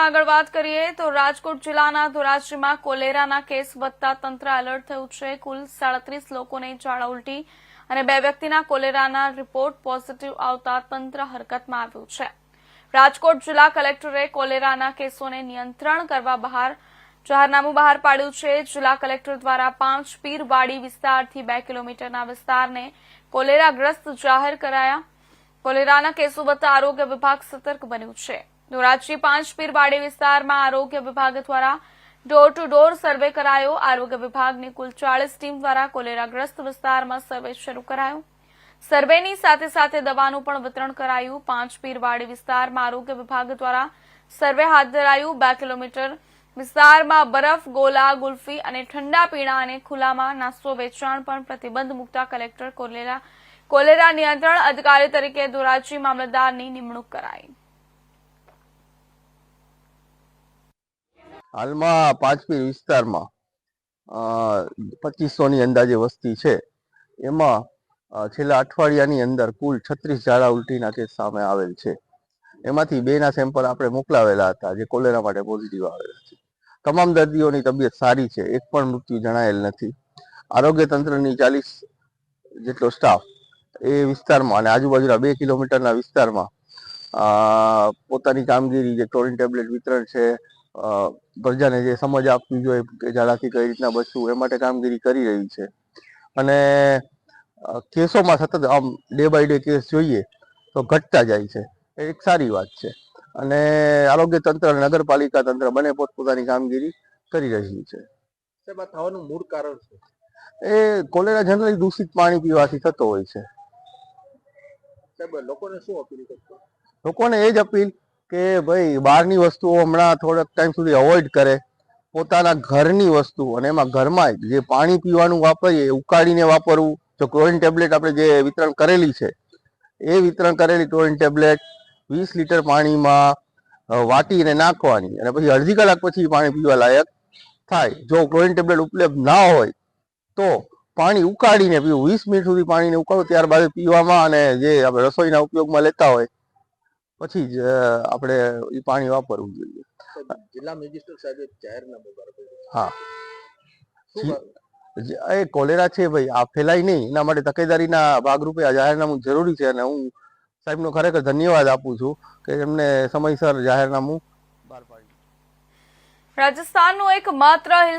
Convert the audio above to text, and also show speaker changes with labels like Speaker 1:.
Speaker 1: આગળ વાત કરીએ તો રાજકોટ જિલ્લાના ધોરાજીમાં કોલેરાના કેસ વધતા તંત્ર એલર્ટ થયું છે. કુલ સાડત્રીસ લોકોને ઝાડા ઉલટી અને બે વ્યક્તિના કોલેરાના રિપોર્ટ પોઝિટિવ આવતા તંત્ર હરકતમાં આવ્યું છે. રાજકોટ જિલ્લા કલેક્ટરે કોલેરાના કેસોને નિયંત્રણ કરવા બહાર જાહેરનામું બહાર પાડ્યું છે. જિલ્લા કલેક્ટર દ્વારા પાંચ પીરવાડી વિસ્તારથી બે કિલોમીટરના વિસ્તારને કોલેરાગ્રસ્ત જાહેર કરાયા. કોલેરાના કેસો વધતા આરોગ્ય વિભાગ સતર્ક બન્યું છે. ધોરાજી પાંચ પીરવાડી વિસ્તારમાં આરોગ્ય વિભાગ દ્વારા ડોર ટુ ડોર સર્વે કરાયો. આરોગ્ય વિભાગની કુલ ચાળીસ ટીમ દ્વારા કોલેરાગ્રસ્ત વિસ્તારમાં સર્વે શરૂ કરાયો. સર્વેની સાથે સાથે દવાનું પણ વિતરણ કરાયું. પાંચ પીરવાડી વિસ્તારમાં આરોગ્ય વિભાગ દ્વારા સર્વે હાથ ધરાયું. બે કિલોમીટર વિસ્તારમાં બરફ, ગોલા, ગુલ્ફી અને ઠંડા પીણા અને ખુલ્લામાં નાસ્તો, વેચાણ પણ પ્રતિબંધ મૂકતા કલેક્ટર કોલેરા કોલેરા નિયંત્રણ અધિકારી તરીકે ધોરાજી મામલતદારની નિમણૂક કરાઈ.
Speaker 2: હાલમાં પાંચપીર વિસ્તારમાં પચીસોની અંદાજે વસ્તી છે. એમાં છેલ્લા અઠવાડિયાની અંદર કુલ છત્રીસ ઝાડા ઉલટીના કેસ સામે આવેલ છે. એમાંથી બેના સેમ્પલ આપણે મોકલાવેલા હતા, જે કોલેરા માટે પોઝિટિવ આવેલા છે. તમામ દર્દીઓની તબિયત સારી છે, એક પણ મૃત્યુ જણાયેલ નથી. આરોગ્ય તંત્રની ચાલીસ જેટલો સ્ટાફ એ વિસ્તારમાં અને આજુબાજુના બે કિલોમીટરના વિસ્તારમાં પોતાની કામગીરી જે ટોરિન ટેબ્લેટ વિતરણ છે પ્રજાને જે સમજ આપવી જોઈએ કે ઝાડાથી કઈ રીતના બચવું એ માટે કામગીરી કરી રહી છે. અને કેસોમાં સતત આમ ડે બાય ડે કેસ જોઈએ તો ઘટતા જાય છે. એ એક સારી વાત છે. અને આરોગ્ય તંત્ર અને નગરપાલિકા તંત્ર બંને પોતપોતાની કામગીરી કરી રહી છે.
Speaker 3: થવાનું મૂળ કારણ છે
Speaker 2: એ કોલેરા જનરલી દૂષિત પાણી પીવાથી થતો હોય છે.
Speaker 3: લોકોને શું અપીલ કરશો?
Speaker 2: લોકોને એ જ અપીલ કે ભાઈ બહારની વસ્તુઓ હમણાં થોડાક ટાઈમ સુધી અવોઇડ કરે. પોતાના ઘરની વસ્તુ અને એમાં ઘરમાં જે પાણી પીવાનું વાપરીએ ઉકાળીને વાપરવું, જો ક્લોરિન ટેબ્લેટ આપણે જે વિતરણ કરેલી છે, એ વિતરણ કરેલી ક્લોરિન ટેબ્લેટ વીસ લીટર પાણીમાં વાટીને નાખવાની અને પછી અડધી કલાક પછી પાણી પીવા લાયક થાય. જો ક્લોરિન ટેબ્લેટ ઉપલબ્ધ ના હોય, તો પાણી ઉકાળીને પીવું. વીસ મિનિટ સુધી પાણીને ઉકાળવું ત્યારબાદ પીવામાં અને જે આપણે રસોઈના ઉપયોગમાં લેતા હોય પછી જ આપણે એ પાણી વાપરવું જોઈએ.
Speaker 3: જિલ્લા મેજિસ્ટ્રેટ સાહેબે જાહેરનામું બહાર
Speaker 2: હા. એ કોલેરા છે ભાઈ આ ફેલાય નહીં. એના માટે તકેદારીના ભાગરૂપે આ જાહેરનામું જરૂરી છે અને હું સાહેબનો ખરેખર ધન્યવાદ આપું છું કે એમને સમયસર જાહેરનામું બહાર પાડ્યું.
Speaker 1: રાજસ્થાનનું એક માત્ર